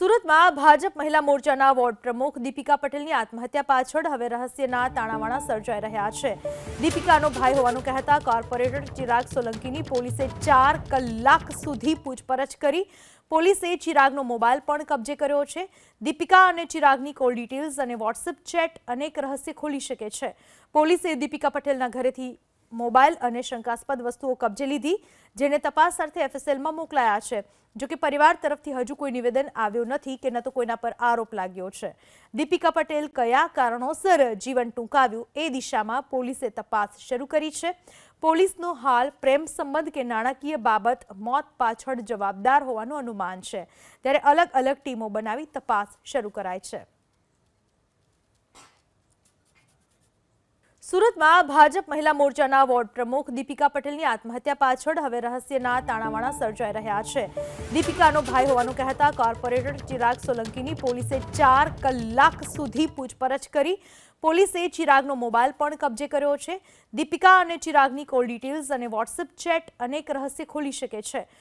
સુરતમાં ભાજપ મહિલા મોરચાના વોર્ડ પ્રમુખ દીપિકા પટેલની આત્મહત્યા પાછળ હવે રહસ્યના તાણાવાણા સર્જાઈ રહ્યા છે. દીપિકાનો ભાઈ હોવાનું કહેતા કોર્પોરેટર ચિરાગ સોલંકીની પોલીસે ચાર કલાક સુધી પૂછપરછ કરી. પોલીસે ચિરાગનો મોબાઈલ પણ કબજે કર્યો છે. દીપિકા અને ચિરાગની કોલ ડિટેલ્સ અને વોટ્સએપ ચેટ અનેક રહસ્ય ખોલી શકે છે. પોલીસે દીપિકા પટેલના ઘરેથી મોબાઈલ અને શંકાસ્પદ વસ્તુઓ કબજે લીધી, જેને તપાસ અર્થે એફએસએલમાં મોકલાયા છે. જો કે પરિવાર તરફથી હજુ કોઈ નિવેદન આવ્યું નથી કે ન તો કોઈના પર આરોપ લાગ્યો છે. દીપિકા પટેલ કયા કારણોસર જીવન ટૂંકાવ્યું એ દિશામાં પોલીસે તપાસ શરૂ કરી છે. પોલીસનો હાલ પ્રેમ સંબંધ કે નાણાકીય બાબત મોત પાછળ જવાબદાર હોવાનું અનુમાન છે. ત્યારે અલગ અલગ ટીમો બનાવી તપાસ શરૂ કરાઈ છે. સુરતમાં ભાજપ મહિલા મોરચાના વોર્ડ પ્રમુખ દીપિકા પટેલની આત્મહત્યા પાછળ હવે રહસ્યના તાણાવાણા સર્જાઈ રહ્યા છે. દીપિકાનો ભાઈ હોવાનું કહેતા કોર્પોરેટર ચિરાગ સોલંકીની પોલીસે ચાર કલાક સુધી પૂછપરછ કરી. પોલીસે ચિરાગનો મોબાઈલ પણ કબજે કર્યો છે. દીપિકા અને ચિરાગની કોલ ડિટેલ્સ અને વોટ્સએપ ચેટ અનેક રહસ્ય ખોલી શકે છે.